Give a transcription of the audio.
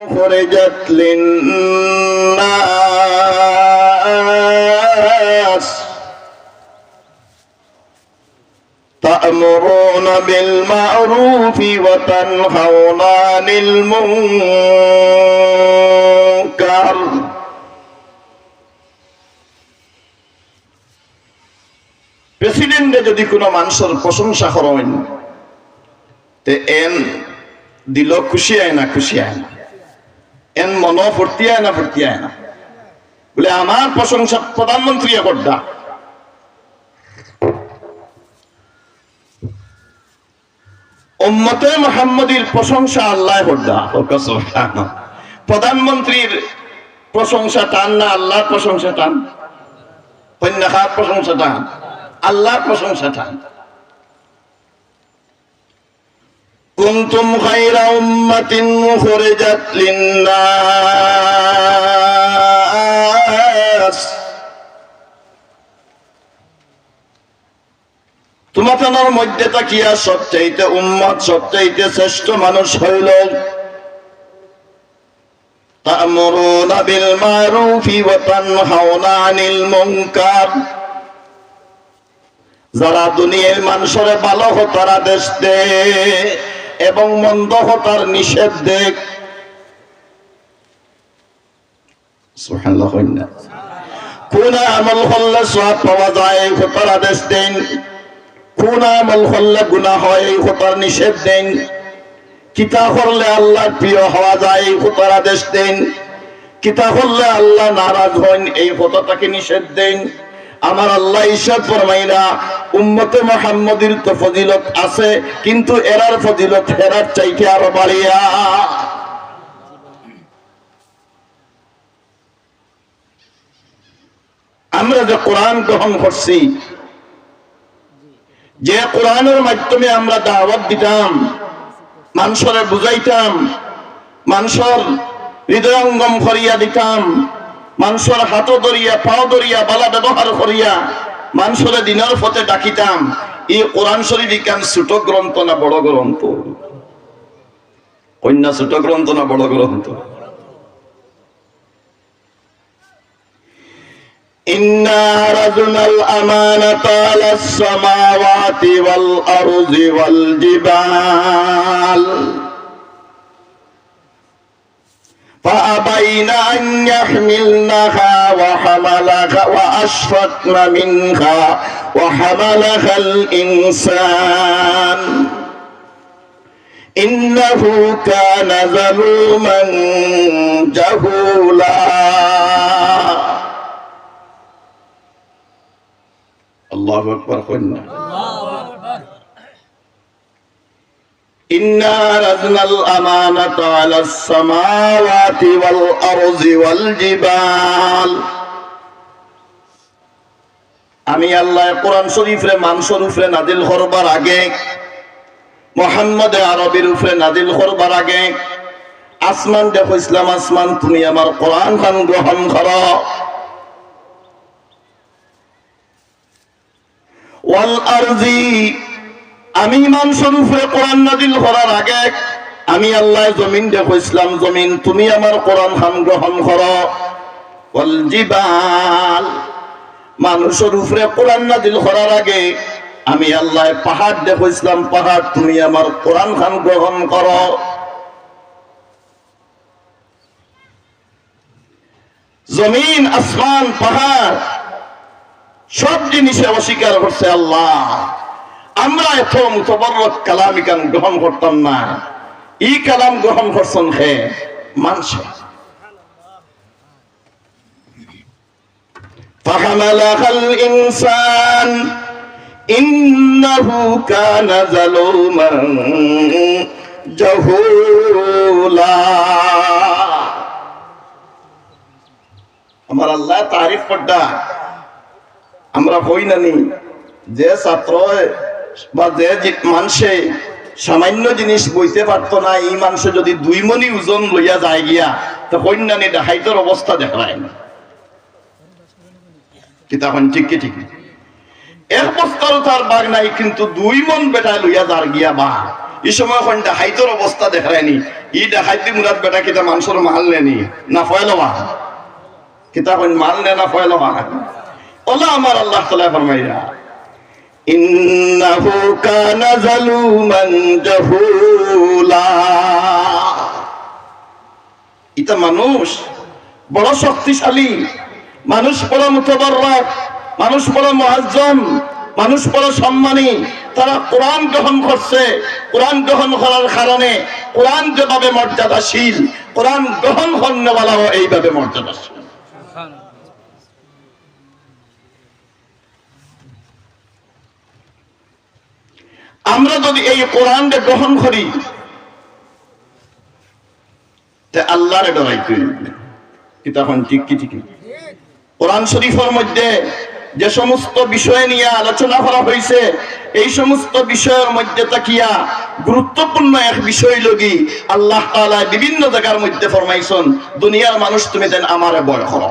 أخرجت للناس تأمرون بالمعروف وتنهون عن المنكر প্রেসিডেন্টে যদি কোনো মানুষের প্রশংসা করেন তে এন দিল খুশি আয় না খুশি আয় না এন মন ফুর্তি আয় না ফুর্তি আয় না। বলে আমার প্রশংসা প্রধানমন্ত্রী করডা উম্মতে মোহাম্মদীর প্রশংসা আল্লাহ করডা প্রধানমন্ত্রীর প্রশংসা টান না, আল্লাহর প্রশংসা টান। কন্যাখার প্রশংসা টান, আল্লাহর প্রশংসা টান। كنتم خير أمة أخرجت للناس তোমাদের মধ্যে তাকিয়া সবচাইতে উম্মত সবচাইতে শ্রেষ্ঠ মানুষ হইল تأمرون بالمعروف وتنهون عن المنكر যারা দুনিয়ার মানুষের ভালো হতার আদেশ দেয় এবং মন্দ হতার নিষেধ দেখ। কোন আমল করলে সব পাওয়া যায় হতার আদেশ দেন। কোন আমল করলে গুণা হয় এই হতার নিষেধ দেন। কিতা করলে আল্লাহ প্রিয় হওয়া যায় এই হতার আদেশ দেন। কিতা করলে আল্লাহ নারাজ হন এই হতাটাকে নিষেধ দেন। আমার আল্লাহ ঈশাদ ফরমাইরা উম্মতে মোহাম্মদীর তো ফজিলত আছে, কিন্তু এরার ফজিলত হেরার চাইতে আরও বাড়িয়া। আমরা যে কোরআন গ্রহণ করছি, যে কোরআনের মাধ্যমে আমরা দাওয়াত দিতাম, মানুষরে বুঝাইতাম, মানুষের হৃদয়ঙ্গম করিয়া দিতাম মানুষের হাতও ধরিয়া পাও ধরিয়া বালা ব্যবহার করিয়া মানুষের দিনের পথে ডাকিতাম এই কোরআন শরীফ ইকান ছোট গ্রন্থ না বড় গ্রন্থ কন্যা ছোট গ্রন্থ না বড় গ্রন্থ إنا عرضنا الأمانة على السماوات والأرض والجبال فأبين أن يحملنها وحملها وأشفقن منها وحملها الإنسان. إنه كان ظلوما جهولا. الله أكبر. قلنا إنا عرضنا الأمانة على السماوات والأرض والجبال আমি আল্লাহ কোরআন শরীফরে মানসর উপরে নাদিল করবার আগে মোহাম্মদ আরবির উপরে নাদিল করবার আগে আসমান দেখো ইসলাম আসমান তুমি আমার কোরআন খান গ্রহণ করো ওয়াল আরজি আমি ইমান স্বরূপে কোরআন নাদিল করার আগে আমি আল্লাহ জমিন দেখো, ইসলাম জমিন, তুমি আমার কোরআন খান গ্রহণ করো। মানুষের উপরে কোরআন নাদিল করার আগে আমি আল্লাহ পাহাড় দেখো, ইসলাম পাহাড়, তুমি আমার কোরআন খান গ্রহণ করো। জমিন, আসমান, পাহাড়, সব জিনিসে অস্বীকার করছে আল্লাহ। আমরা এত মুতবরক কালাম ইকান গ্রহণ করতাম না ই কালাম গ্রহণ করছেন হে মানছে فحملها الإنسان إنه كان ظلوما جهولا আমার আল্লাহ তারিফ করডা আমরা হই নানি যে ছাত্র বা যে মানুষে সামান্য জিনিস বইতে পারতো না, এই মানুষে যদি দুই মনি ওজন লইয়া যায় গিয়া, তো কন্যানি দেখাইতর অবস্থা দেখায় না। কিতাখন ঠিক কি ঠিক বস্তার তার নাই, কিন্তু দুই মন বেটায় লইয়া যার গিয়া এই সময় এখন অবস্থা দেখায়নি ই ডাহাইতি মুরাদ বেটা কিতা মানুষের নেনি না ফয়লবা কিতা এখন মাল নে না ফয়লবা ওলা আমার আল্লাহ তালা ফরমাইয়া ইন্নাহু কানা জালুমান জাহুলা। ইতা মানুষ বড় শক্তিশালী, মানুষ বড় মুতবর্রক মানুষ বড় মহাজ্জম, মানুষ বড় সম্মানী। তারা কোরআন গ্রহণ করছে, কোরআন গ্রহণ করার কারণে কোরআন যেভাবে মর্যাদাশীল, কোরআন গ্রহণ করেওয়ালাও এইভাবে মর্যাদাশীল। আমরা যদি এই কোরআনকে গ্রহণ করি করি তখন ঠিক কি কোরআন শরীফের মধ্যে যে সমস্ত বিষয় নিয়ে আলোচনা করা হয়েছে, এই সমস্ত বিষয়ের মধ্যে তাকিয়া গুরুত্বপূর্ণ এক বিষয় লগি আল্লাহ বিভিন্ন জায়গার মধ্যে ফরমাইছেন, দুনিয়ার মানুষ তুমি দেন আমারে বয় করো।